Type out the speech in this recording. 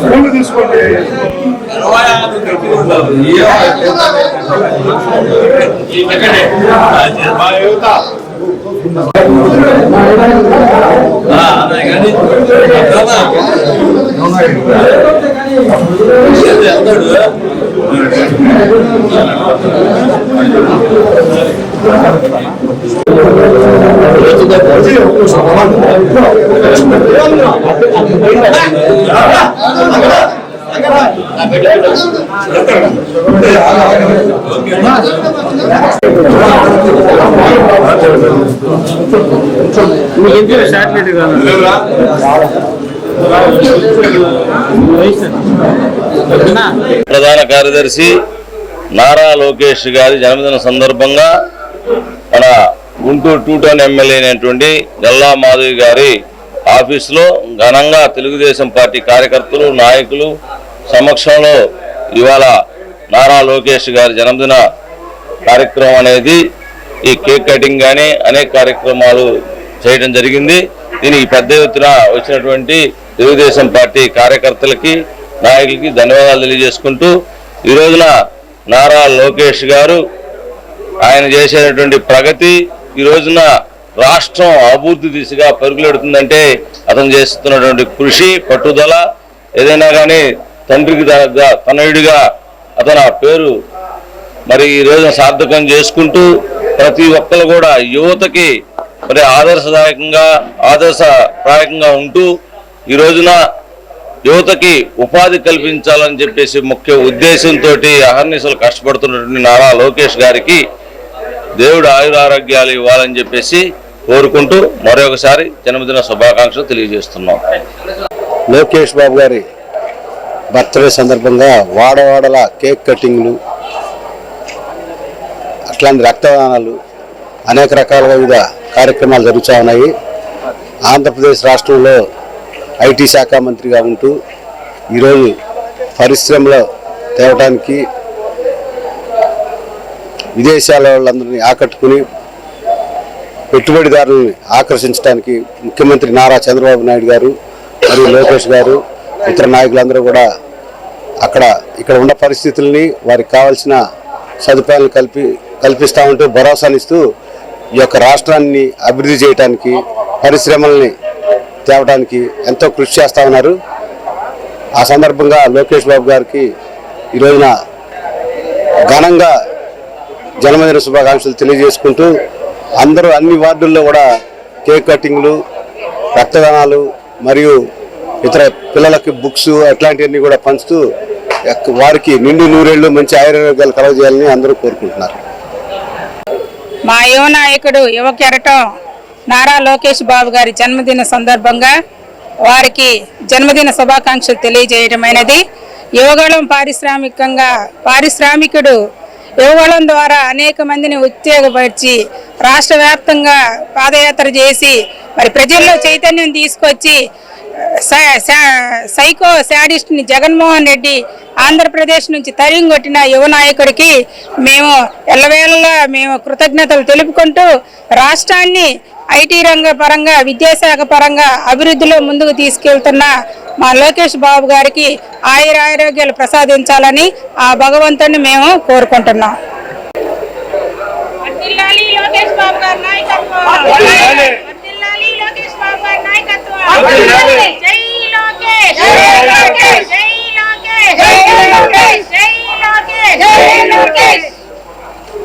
ఫోన్లు తీసుకోండి మీకు ఎందుకు సాటిలైట్ కాదు ప్రధాన కార్యదర్శి నారా లోకేష్ గారి జన్మదిన సందర్భంగా మన గుంటూరు టూ టౌన్ ఎమ్మెల్యే అయినటువంటి గల్లా మాధవి గారి ఆఫీసులో ఘనంగా తెలుగుదేశం పార్టీ కార్యకర్తలు నాయకులు సమక్షంలో ఇవాళ నారా లోకేష్ గారి జన్మదిన కార్యక్రమం అనేది ఈ కేక్ కటింగ్ కానీ అనేక కార్యక్రమాలు చేయడం జరిగింది. దీనికి పెద్ద ఎత్తున వచ్చినటువంటి తెలుగుదేశం పార్టీ కార్యకర్తలకి నాయకులకి ధన్యవాదాలు తెలియజేసుకుంటూ ఈ రోజున నారా లోకేష్ గారు ఆయన చేసేటువంటి ప్రగతి ఈ రోజున రాష్ట్రం అభివృద్ధి దిశగా పరుగులెడుతుందంటే అతను చేస్తున్నటువంటి కృషి పట్టుదల ఏదైనా కానీ తండ్రికి తనయుడిగా అతను ఆ పేరు మరి ఈ రోజున సార్థకం చేసుకుంటూ ప్రతి ఒక్కరు కూడా యువతకి మరి ఆదర్శదాయకంగా ఆదర్శప్రాయకంగా ఉంటూ ఈ రోజున యువతకి ఉపాధి కల్పించాలని చెప్పేసి ముఖ్య ఉద్దేశంతో అహర్నిశలు కష్టపడుతున్నటువంటి నారా లోకేష్ గారికి దేవుడు ఆయురారోగ్యాలు ఇవ్వాలని చెప్పేసి కోరుకుంటూ మరొకసారి జన్మదిన శుభాకాంక్షలు తెలియజేస్తున్నాం. లోకేష్ బాబు గారి బర్త్డే సందర్భంగా వాడవాడల కేక్ కటింగ్లు అట్లాంటి రక్తదానాలు అనేక రకాల వివిధ కార్యక్రమాలు జరుగుతూ ఉన్నాయి. ఆంధ్రప్రదేశ్ రాష్ట్రంలో ఐటీ శాఖ మంత్రిగా ఉంటూ ఈరోజు పరిశ్రమలో తేవడానికి విదేశాల వాళ్ళందరినీ ఆకట్టుకుని పెట్టుబడిదారులని ఆకర్షించడానికి ముఖ్యమంత్రి నారా చంద్రబాబు నాయుడు గారు మరియు లోకేష్ గారు ఇతర నాయకులందరూ కూడా అక్కడ ఇక్కడ ఉన్న పరిస్థితుల్ని వారికి కావాల్సిన సదుపాయాలు కల్పి కల్పిస్తామంటూ భరోసానిస్తూ ఈ యొక్క రాష్ట్రాన్ని అభివృద్ధి చేయడానికి పరిశ్రమల్ని తేవడానికి ఎంతో కృషి చేస్తూ ఉన్నారు. ఆ సందర్భంగా లోకేష్ బాబు గారికి ఈరోజున ఘనంగా జన్మదిన శుభాకాంక్షలు తెలియజేసుకుంటూ అందరూ అన్ని వార్డుల్లో కూడా కేక్ కటింగ్లు రక్తదానాలు మరియు ఇతర పిల్లలకి బుక్స్ అట్లాంటివన్నీ కూడా పంచుతూ వారికి నిండు నూరేళ్ళు మంచి ఆయుర్వేదాలు కలవజేయాలని అందరూ కోరుకుంటున్నారు. మా యువ నాయకుడు యువ కెరటం నారా లోకేష్ బాబు గారి జన్మదిన సందర్భంగా వారికి జన్మదిన శుభాకాంక్షలు తెలియజేయడమైనది యువగళం పారిశ్రామికంగా పారిశ్రామికుడు యువగళం ద్వారా అనేక మందిని ఉత్తేజపరిచి రాష్ట్ర వ్యాప్తంగా పాదయాత్ర చేసి మరి ప్రజల్లో చైతన్యం తీసుకొచ్చి సైకో శాడిస్ట్ని జగన్మోహన్ రెడ్డి ఆంధ్రప్రదేశ్ నుంచి తరిం యువ నాయకుడికి మేము ఎల్లవేళలా మేము కృతజ్ఞతలు తెలుపుకుంటూ రాష్ట్రాన్ని ఐటీ రంగ పరంగా విద్యాశాఖ పరంగా అభివృద్ధిలో ముందుకు తీసుకెళ్తున్న మా లోకేష్ బాబు గారికి ఆయుర ఆరోగ్యాలు ప్రసాదించాలని ఆ భగవంతుని మేము కోరుకుంటున్నాం వర్ధిల్లాలి లోకేష్ బాబు గారి నాయకత్వం. వర్ధిల్లాలి లోకేష్ బాబు గారి నాయకత్వం. జై లోకేష్. జై లోకేష్. జై లోకేష్. జై లోకేష్. జై లోకేష్.